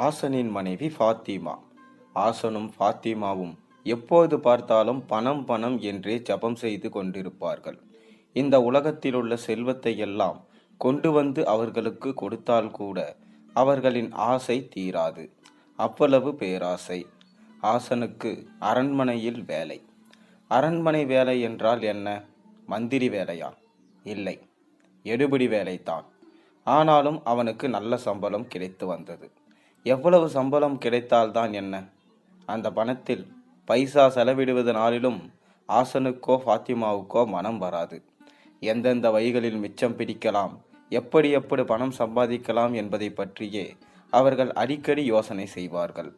ஆசனின் மனைவி ஃபாத்திமா. ஆசனும் ஃபாத்திமாவும் எப்போது பார்த்தாலும் பணம் பணம் என்றே ஜபம் செய்து கொண்டிருப்பார்கள். இந்த உலகத்திலுள்ள செல்வத்தை எல்லாம் கொண்டு வந்து அவர்களுக்கு கொடுத்தால் கூட அவர்களின் ஆசை தீராது. அவ்வளவு பேராசை. ஆசனுக்கு அரண்மனையில் வேலை. அரண்மனை வேலை என்றால் என்ன? மந்திரி வேலையா? இல்லை. எடுபிடி வேலைதான். ஆனாலும் அவனுக்கு நல்ல சம்பளம் கிடைத்து வந்தது. எவ்வளவு சம்பளம் கிடைத்தால்தான் என்ன? அந்த பணத்தில் பைசா செலவிடுவதனாலும் ஆசனுக்கோ ஃபாத்திமாவுக்கோ மனம் வராது. எந்தெந்த வழிகளில் மிச்சம் பிடிக்கலாம்? எப்படி எப்படி பணம் சம்பாதிக்கலாம் என்பதை பற்றியே அவர்கள் அடிக்கடி யோசனை செய்வார்கள்.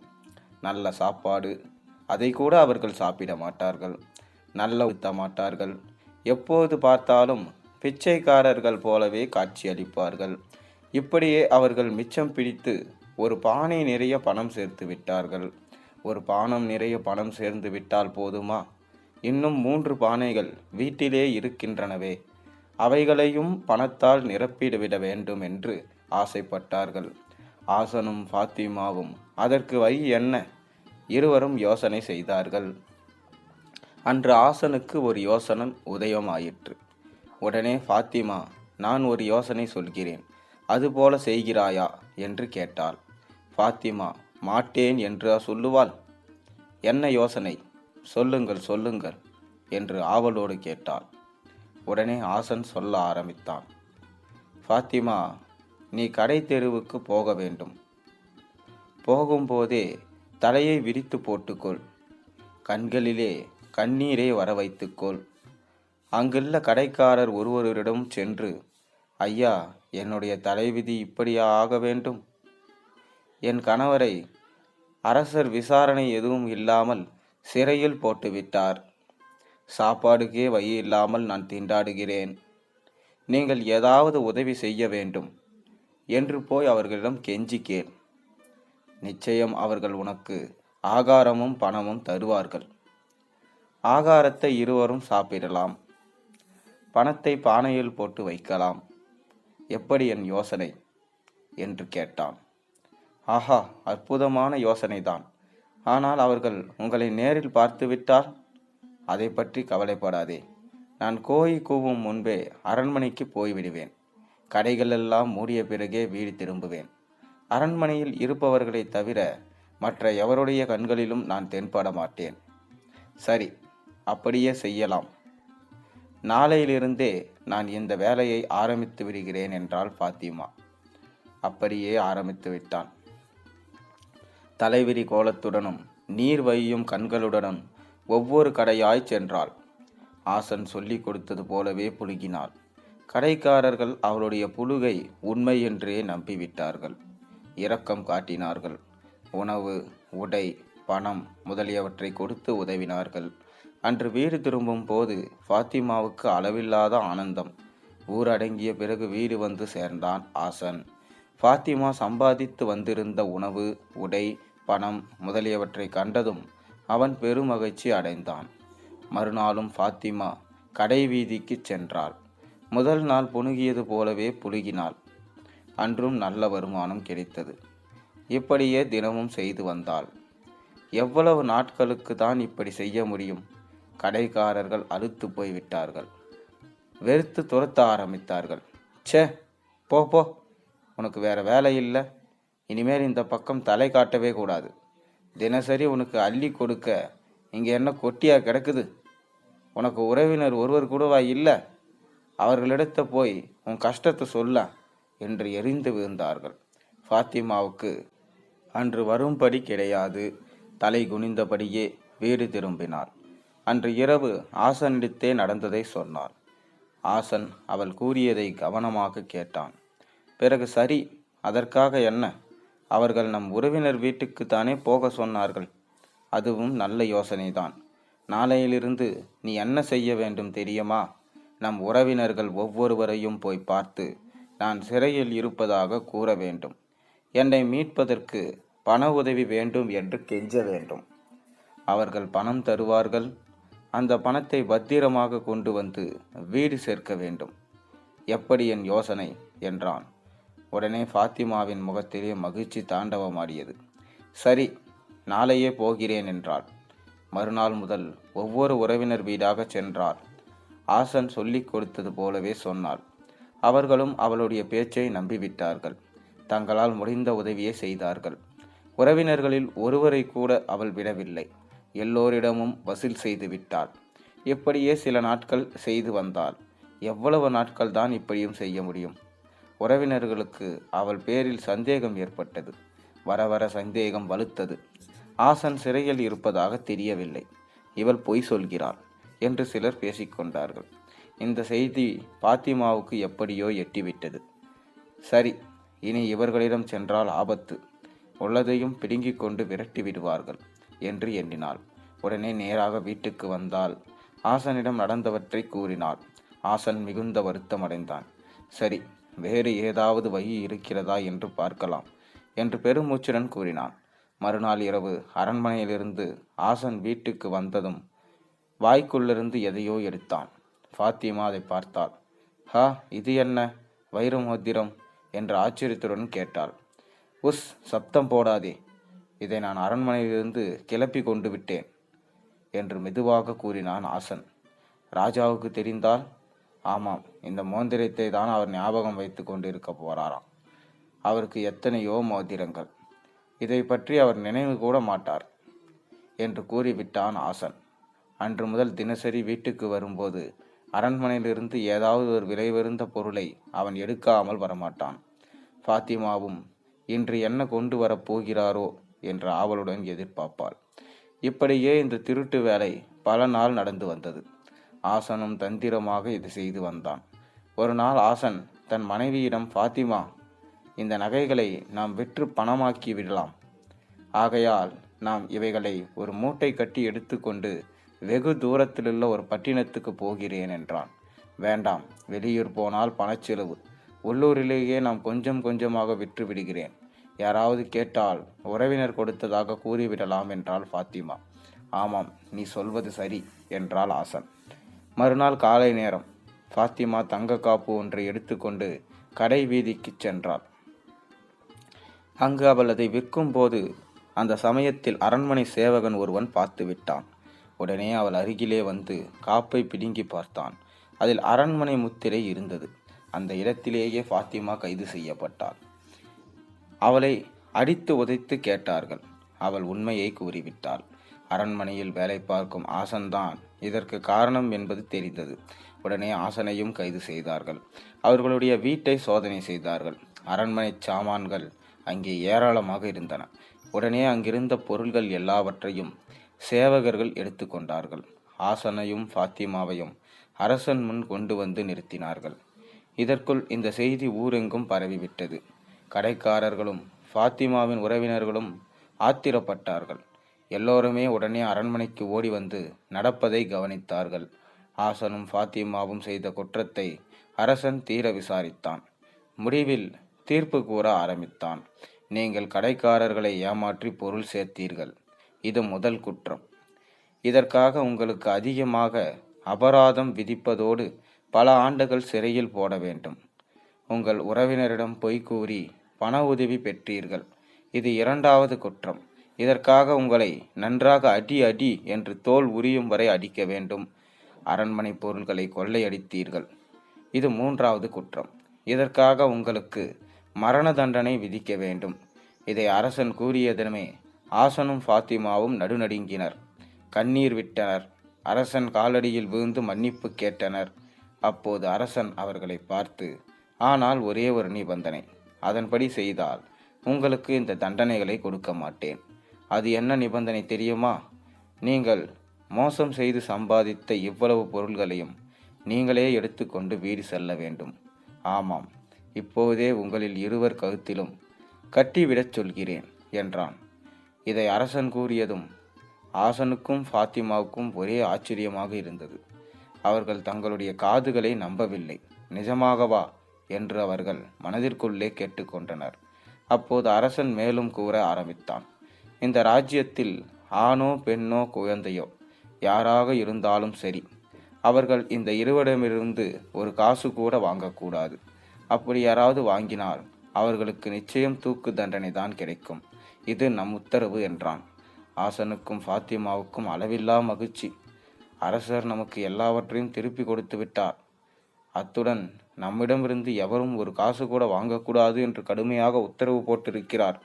நல்ல சாப்பாடு அதை கூட அவர்கள் சாப்பிட மாட்டார்கள். நல்ல ஊத்த மாட்டார்கள். எப்போது பார்த்தாலும் பிச்சைக்காரர்கள் போலவே காட்சியளிப்பார்கள். இப்படியே அவர்கள் மிச்சம் பிடித்து ஒரு பானை நிறைய பணம் சேர்த்து விட்டார்கள். ஒரு பானம் நிறைய பணம் சேர்ந்து விட்டால் போதுமா? இன்னும் மூன்று பானைகள் வீட்டிலே இருக்கின்றனவே அவைகளையும் பணத்தால் நிரப்பிவிட வேண்டும் என்று ஆசைப்பட்டார்கள். ஆசனும் ஃபாத்திமாவும் அதற்கு வழி என்ன? இருவரும் யோசனை செய்தார்கள். அன்று ஆசனுக்கு ஒரு யோசனை உதயமாயிற்று. உடனே ஃபாத்திமா நான் ஒரு யோசனை சொல்கிறேன். அதுபோல செய்கிறாயா? என்று கேட்டாள். ஃபாத்திமா மாட்டேன் என்று சொல்லுவாள்? என்ன யோசனை? சொல்லுங்கள் சொல்லுங்கள் என்று ஆவலோடு கேட்டாள். உடனே ஆசன் சொல்ல ஆரம்பித்தான். ஃபாத்திமா நீ கடை தெருவுக்கு போக வேண்டும். போகும்போதே தலையை விரித்து போட்டுக்கொள். கண்களிலே கண்ணீரை வர வைத்துக்கொள். அங்குள்ள கடைக்காரர் ஒருவரிடம் சென்று ஐயா என்னுடைய தலைவிதி இப்படியா ஆக வேண்டும்? என் கணவரை அரசர் விசாரணை எதுவும் இல்லாமல் சிறையில் போட்டுவிட்டார். சாப்பாடுக்கே வழி இல்லாமல் நான் திண்டாடுகிறேன். நீங்கள் ஏதாவது உதவி செய்ய வேண்டும் என்று போய் அவர்களிடம் கெஞ்சிக்கேன். நிச்சயம் அவர்கள் உனக்கு ஆகாரமும் பணமும் தருவார்கள். ஆகாரத்தை இருவரும் சாப்பிடலாம். பணத்தை பானையில் போட்டு வைக்கலாம். எப்படி என் யோசனை? என்று கேட்டான். ஆஹா அற்புதமான யோசனைதான். ஆனால் அவர்கள் உங்களை நேரில் பார்த்துவிட்டால் அதை பற்றி கவலைப்படாதே. நான் கோழி கூவும் முன்பே அரண்மனைக்கு போய்விடுவேன். கடைகளெல்லாம் மூடிய பிறகே வீடு திரும்புவேன். அரண்மனையில் இருப்பவர்களைத் தவிர மற்ற எவருடைய கண்களிலும் நான் தென்பட மாட்டேன். சரி அப்படியே செய்யலாம். நாளையிலிருந்தே நான் இந்த வேலையை ஆரம்பித்து விடுகிறேன் என்றாள் ஃபாத்திமா. அப்படியே ஆரம்பித்து விட்டான். தலைவிரி கோலத்துடனும் நீர் வையும் கண்களுடனும் ஒவ்வொரு கடையாய் சென்றாள். ஆசன் சொல்லி கொடுத்தது போலவே புழுகினாள். கடைக்காரர்கள் அவளுடைய புழுகை உண்மை என்றே நம்பிவிட்டார்கள். இரக்கம் காட்டினார்கள். உணவு உடை பணம் முதலியவற்றை கொடுத்து உதவினார்கள். அன்று வீடு திரும்பும் போது ஃபாத்திமாவுக்கு அளவில்லாத ஆனந்தம். ஊரடங்கிய பிறகு வீடு வந்து சேர்ந்தான் ஆசன். ஃபாத்திமா சம்பாதித்து வந்திருந்த உணவு உடை பணம் முதலியவற்றை கண்டதும் அவன் பெருமகிழ்ச்சி அடைந்தான். மறுநாளும் ஃபாத்திமா கடை வீதிக்கு சென்றாள். முதல் நாள் புணுகியது போலவே புழுகினாள். அன்றும் நல்ல வருமானம் கிடைத்தது. இப்படியே தினமும் செய்து வந்தாள். எவ்வளவு நாட்களுக்கு தான் இப்படி செய்ய முடியும்? கடைக்காரர்கள் அழுத்து போய்விட்டார்கள். வெறுத்து துரத்த ஆரம்பித்தார்கள். ச்சே போ போ. உனக்கு வேற வேலை இல்லை. இனிமேல் இந்த பக்கம் தலை காட்டவே கூடாது. தினசரி உனக்கு அள்ளி கொடுக்க இங்கே என்ன கொட்டியா கிடக்குது? உனக்கு உறவினர் ஒருவர் கூடவா இல்லை? அவர்களிடத்த போய் உன் கஷ்டத்தை சொல்ல என்று எரிந்து விழுந்தார்கள். ஃபாத்திமாவுக்கு அன்று வரும்படி கிடையாது. தலை குனிந்தபடியே வீடு திரும்பினாள். அன்று இரவு ஆசனிடத்தே நடந்ததை சொன்னார். ஆசன் அவள் கூறியதை கவனமாக கேட்டான். பிறகு சரி அதற்காக என்ன? அவர்கள் நம் உறவினர் வீட்டுக்கு தானே போக சொன்னார்கள். அதுவும் நல்ல யோசனைதான். நாளையிலிருந்து நீ என்ன செய்ய வேண்டும் தெரியுமா? நம் உறவினர்கள் ஒவ்வொருவரையும் போய் பார்த்து நான் சிறையில் இருப்பதாக கூற வேண்டும். என்னை மீட்பதற்கு பண உதவி வேண்டும் என்று கெஞ்ச வேண்டும். அவர்கள் பணம் தருவார்கள் அந்த பணத்தை பத்திரமாக கொண்டு வந்து வீடு சேர்க்க வேண்டும். எப்படி என் யோசனை? என்றான். உடனே ஃபாத்திமாவின் முகத்திலே மகிழ்ச்சி தாண்டவமாடியது. சரி நாளையே போகிறேன் என்றாள். மறுநாள் முதல் ஒவ்வொரு உறவினர் வீடாக சென்றார். ஆசன் சொல்லிக் கொடுத்தது போலவே சொன்னாள். அவர்களும் அவளுடைய பேச்சை நம்பிவிட்டார்கள். தங்களால் முடிந்த உதவியை செய்தார்கள். உறவினர்களில் ஒருவரை கூட அவள் விடவில்லை. எல்லோரிடமும் வசூல் செய்து விட்டார் இப்படியே சில நாட்கள் செய்து வந்தாள். எவ்வளவு நாட்கள் தான் இப்படியும் செய்ய முடியும்? உறவினர்களுக்கு அவள் பேரில் சந்தேகம் ஏற்பட்டது. வர வர சந்தேகம் வலுத்தது. ஆசன் சிறையில் இருப்பதாக தெரியவில்லை. இவள் பொய் சொல்கிறாள் என்று சிலர் பேசிக்கொண்டார்கள் இந்த செய்தி பாத்திமாவுக்கு எப்படியோ எட்டிவிட்டது. சரி இனி இவர்களிடம் சென்றால் ஆபத்து. உள்ளதையும் பிடுங்கிக் கொண்டு விரட்டி விடுவார்கள். என்று எண்ணினாள். உடனே நேராக வீட்டுக்கு வந்தால் ஆசனிடம் நடந்தவற்றை கூறினாள். ஆசன் மிகுந்த வருத்தமடைந்தான் சரி வேறு ஏதாவது வழி இருக்கிறதா என்று பார்க்கலாம் என்று பெருமூச்சுடன் கூறினான். மறுநாள் இரவு அரண்மனையிலிருந்து ஆசன் வீட்டுக்கு வந்ததும் வாய்க்குள்ளிருந்து எதையோ எடுத்தான். ஃபாத்திமா அதை பார்த்தாள். ஹா இது என்ன? வைரமோத்திரம் என்று என்ற ஆச்சரியத்துடன் கேட்டாள். உஸ் சப்தம் போடாதே. இதை நான் அரண்மனையிலிருந்து கிளப்பி கொண்டு விட்டேன் என்று மெதுவாக கூறினான் ஆசன். ராஜாவுக்கு தெரிந்தால் ஆமாம் இந்த மோந்திரத்தை தான் அவர் ஞாபகம் வைத்து கொண்டிருக்க போறாராம். அவருக்கு எத்தனையோ மோதிரங்கள். இதை பற்றி அவர் நினைவு கூட மாட்டார் என்று கூறிவிட்டான் ஆசன். அன்று முதல் தினசரி வீட்டுக்கு வரும்போது அரண்மனையிலிருந்து ஏதாவது ஒரு விலைவிருந்த பொருளை அவன் எடுக்காமல் வரமாட்டான். ஃபாத்திமாவும் இன்று என்ன கொண்டு வரப் போகிறாரோ என்ற ஆவலுடன் எதிர்பார்ப்பாள். இப்படியே இந்த திருட்டு வேலை பல நாள் நடந்து வந்தது. ஆசனும் தந்திரமாக இது செய்து வந்தான். ஒரு நாள் ஆசன் தன் மனைவியிடம் ஃபாத்திமா இந்த நகைகளை நாம் விற்று பணமாக்கி விடலாம். ஆகையால் நாம் இவைகளை ஒரு மூட்டை கட்டி எடுத்துக்கொண்டு வெகு தூரத்திலுள்ள ஒரு பட்டினத்துக்கு போகிறேன் என்றான். வேண்டாம் வெளியூர் போனால் பணச்செலவு உள்ளூரிலேயே நாம் கொஞ்சம் கொஞ்சமாக விற்று விடுகிறேன். யாராவது கேட்டால் உறவினர் கொடுத்ததாக கூறிவிடலாம் என்றாள் ஃபாத்திமா. ஆமாம் நீ சொல்வது சரி என்றாள் ஆசன். மறுநாள் காலை நேரம் ஃபாத்திமா தங்க காப்பு ஒன்றை எடுத்துக்கொண்டு கடை வீதிக்குச் சென்றாள். அங்கு அவள் அதை விற்கும்போது அந்த சமயத்தில் அரண்மனை சேவகன் ஒருவன் பார்த்து விட்டான். உடனே அவள் அருகிலே வந்து காப்பை பிடுங்கி பார்த்தான். அதில் அரண்மனை முத்திரை இருந்தது. அந்த இடத்திலேயே ஃபாத்திமா கைது செய்யப்பட்டாள். அவளை அடித்து உதைத்து கேட்டார்கள். அவள் உண்மையை கூறிவிட்டாள். அரண்மனையில் வேலை பார்க்கும் ஆசன்தான் இதற்கு காரணம் என்பது தெரிந்தது. உடனே ஆசனையும் கைது செய்தார்கள். அவர்களுடைய வீட்டை சோதனை செய்தார்கள். அரண்மனை சாமான்கள் அங்கே ஏராளமாக இருந்தன. உடனே அங்கிருந்த பொருள்கள் எல்லாவற்றையும் சேவகர்கள் எடுத்துக்கொண்டார்கள் ஆசனையும் ஃபாத்திமாவையும் அரசன் முன் கொண்டு வந்து நிறுத்தினார்கள். இதற்குள் இந்த செய்தி ஊரெங்கும் பரவிவிட்டது. கடைக்காரர்களும் ஃபாத்திமாவின் உறவினர்களும் ஆத்திரப்பட்டார்கள். எல்லோருமே உடனே அரண்மனைக்கு ஓடி வந்து நடப்பதை கவனித்தார்கள். ஆசனும் ஃபாத்திமாவும் செய்த குற்றத்தை அரசன் தீர விசாரித்தான். முடிவில் தீர்ப்பு கூற ஆரம்பித்தான். நீங்கள் கடைக்காரர்களை ஏமாற்றி பொருள் சேர்த்தீர்கள். இது முதல் குற்றம். இதற்காக உங்களுக்கு அதிகமாக அபராதம் விதிப்பதோடு பல ஆண்டுகள் சிறையில் போட வேண்டும். உங்கள் உறவினரிடம் பொய் கூறி பண உதவி பெற்றீர்கள். இது இரண்டாவது குற்றம். இதற்காக உங்களை நன்றாக அடி அடி என்று தோல் உரியும் வரை அடிக்க வேண்டும். அரண்மனை பொருள்களை கொள்ளையடித்தீர்கள். இது மூன்றாவது குற்றம். இதற்காக உங்களுக்கு மரண தண்டனை விதிக்க வேண்டும். இதை அரசன் கூறியதனமே ஆசனும் ஃபாத்திமாவும் நடுநடுங்கினர். கண்ணீர் விட்டனர். அரசன் காலடியில் விழுந்து மன்னிப்பு கேட்டனர். அப்போது அரசன் அவர்களை பார்த்து ஆனால் ஒரே ஒரு நிபந்தனை. அதன்படி செய்தால் உங்களுக்கு இந்த தண்டனைகளை கொடுக்க மாட்டேன். அது என்ன நிபந்தனை தெரியுமா? நீங்கள் மோசம் செய்து சம்பாதித்த இவ்வளவு பொருள்களையும் நீங்களே எடுத்துக்கொண்டு வீடு செல்ல வேண்டும். ஆமாம் இப்போதே உங்களில் இருவர் கழுத்திலும் கட்டிவிடச் சொல்கிறேன் என்றான். இதை அரசன் கூறியதும் ஆசனுக்கும் ஃபாத்திமாவுக்கும் ஒரே ஆச்சரியமாக இருந்தது. அவர்கள் தங்களுடைய காதுகளை நம்பவில்லை. நிஜமாகவா? என்று அவர்கள் மனதிற்குள்ளே கேட்டுக்கொண்டனர். அப்போது அரசன் மேலும் கூற ஆரம்பித்தான். இந்த ராஜ்யத்தில் ஆணோ பெண்ணோ குழந்தையோ யாராக இருந்தாலும் சரி அவர்கள் இந்த இருவரிடமிருந்து ஒரு காசு கூட வாங்கக்கூடாது. அப்படி யாராவது வாங்கினால் அவர்களுக்கு நிச்சயம் தூக்கு தண்டனை தான் கிடைக்கும். இது நம் உத்தரவு என்றான். ஆசனுக்கும் ஃபாத்திமாவுக்கும் அளவில்லா மகிழ்ச்சி. அரசர் நமக்கு எல்லாவற்றையும் திருப்பி கொடுத்து விட்டார். அத்துடன் நம்மிடமிருந்து எவரும் ஒரு காசு கூட வாங்கக்கூடாது என்று கடுமையாக உத்தரவு போட்டிருக்கிறார்.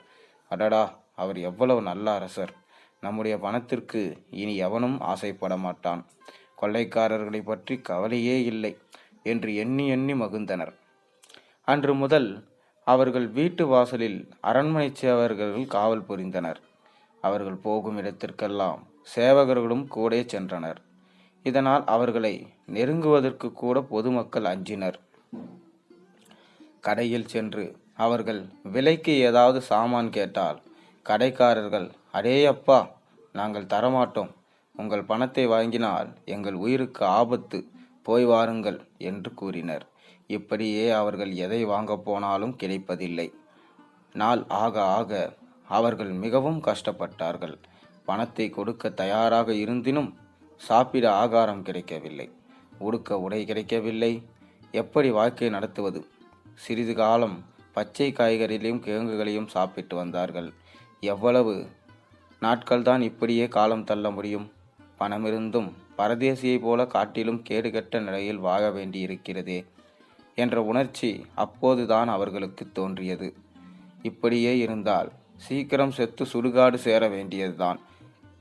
அடடா அவர் எவ்வளவு நல்ல அரசர். நம்முடைய பணத்திற்கு இனி எவனும் ஆசைப்பட மாட்டான். கொள்ளைக்காரர்களை பற்றி கவலையே இல்லை என்று எண்ணி எண்ணி மகிழ்ந்தனர். அன்று முதல் அவர்கள் வீட்டு வாசலில் அரண்மனை சேவகர்கள் காவல் புரிந்தனர். அவர்கள் போகும் இடத்திற்கெல்லாம் சேவகர்களும் கூட சென்றனர். இதனால் அவர்களை நெருங்குவதற்கு கூட பொதுமக்கள் அஞ்சினர். கடையில் சென்று அவர்கள் விலைக்கு ஏதாவது சாமான் கேட்டால் கடைக்காரர்கள் அடேயப்பா நாங்கள் தரமாட்டோம். உங்கள் பணத்தை வாங்கினால் எங்கள் உயிருக்கு ஆபத்து. போய் வாருங்கள் என்று கூறினர். இப்படியே அவர்கள் எதை வாங்கப் போனாலும் கிடைப்பதில்லை. நாள் ஆக ஆக அவர்கள் மிகவும் கஷ்டப்பட்டார்கள். பணத்தை கொடுக்க தயாராக இருந்தினும் சாப்பிட ஆகாரம் கிடைக்கவில்லை. உடுக்க உடை கிடைக்கவில்லை. எப்படி வாழ்க்கை நடத்துவது? சிறிது காலம் பச்சை காய்கறிகளையும் கிழங்குகளையும் சாப்பிட்டு வந்தார்கள். எவ்வளவு நாட்கள்தான் இப்படியே காலம் தள்ள முடியும்? பணமிருந்தும் பரதேசியைப் போல காட்டிலும் கேடுகெட்ட நிலையில் வாழ வேண்டியிருக்கிறதே என்ற உணர்ச்சி அப்போதுதான் அவர்களுக்கு தோன்றியது. இப்படியே இருந்தால் சீக்கிரம் செத்து சுடுகாடு சேர வேண்டியதுதான்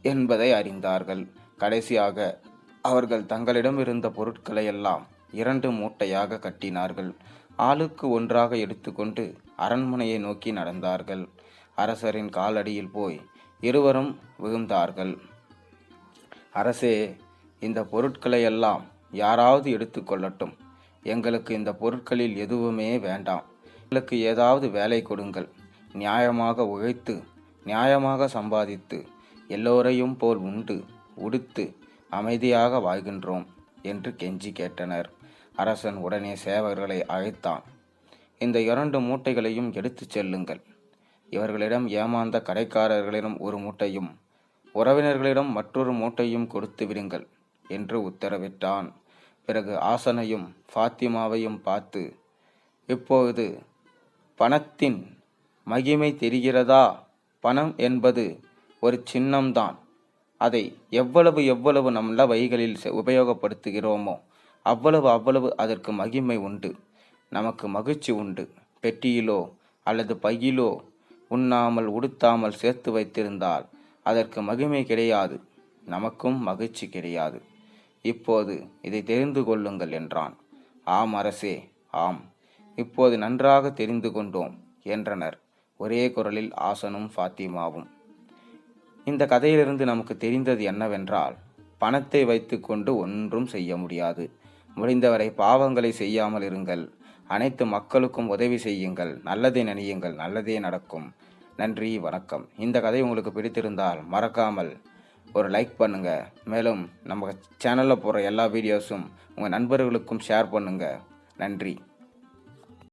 என்பதை அறிந்தார்கள். கடைசியாக அவர்கள் தங்களிடம் இருந்த பொருட்களை எல்லாம் இரண்டு மூட்டையாக கட்டினார்கள். ஆளுக்கு ஒன்றாக எடுத்துக்கொண்டு அரண்மனையை நோக்கி நடந்தார்கள். அரசரின் காலடியில் போய் இருவரும் விழுந்தார்கள். அரசே இந்த பொருட்களை எல்லாம் யாராவது எடுத்துக்கொள்ளட்டும் எங்களுக்கு இந்த பொருட்களில் எதுவுமே வேண்டாம். எங்களுக்கு ஏதாவது வேலை கொடுங்கள். நியாயமாக உழைத்து நியாயமாக சம்பாதித்து எல்லோரையும் போல் உண்டு உடுத்து அமைதியாக வாழ்கின்றோம் என்று கெஞ்சி கேட்டனர். அரசன் உடனே சேவகர்களை அழைத்தான். இந்த இரண்டு மூட்டைகளையும் எடுத்துச் செல்லுங்கள். இவர்களிடம் ஏமாந்த கடைக்காரர்களிடம் ஒரு மூட்டையும் உறவினர்களிடம் மற்றொரு மூட்டையும் கொடுத்து விடுங்கள் என்று உத்தரவிட்டான். பிறகு ஆசனையும் ஃபாத்திமாவையும் பார்த்து இப்பொழுது பணத்தின் மகிமை தெரிகிறதா? பணம் என்பது ஒரு சின்னம்தான். அதை எவ்வளவு எவ்வளவு நல்ல வழிகளில் உபயோகப்படுத்துகிறோமோ அவ்வளவு அவ்வளவு அதற்கு மகிமை உண்டு. நமக்கு மகிழ்ச்சி உண்டு. பெட்டியிலோ அல்லது பையிலோ உண்ணாமல் உடுத்தாமல் சேர்த்து வைத்திருந்தால் அதற்கு மகிமை கிடையாது. நமக்கும் மகிழ்ச்சி கிடையாது. இப்போது இதை தெரிந்து கொள்ளுங்கள் என்றான். ஆம் அரசே ஆம். இப்போது நன்றாக தெரிந்து கொண்டோம் என்றனர். ஒரே குரலில் ஆசனும் ஃபாத்திமாவும். இந்த கதையிலிருந்து நமக்கு தெரிந்தது என்னவென்றால் பணத்தை வைத்துக்கொண்டு ஒன்றும் செய்ய முடியாது. முடிந்தவரை பாவங்களை செய்யாமல் இருங்கள். அனைத்து மக்களுக்கும் உதவி செய்யுங்கள். நல்லதை நினையுங்கள். நல்லதே நடக்கும். நன்றி வணக்கம். இந்த கதை உங்களுக்கு பிடித்திருந்தால் மறக்காமல் ஒரு லைக் பண்ணுங்க. மேலும் நம்ம சேனலில் போகிற எல்லா வீடியோஸும் உங்கள் நண்பர்களுக்கும் ஷேர் பண்ணுங்க. நன்றி.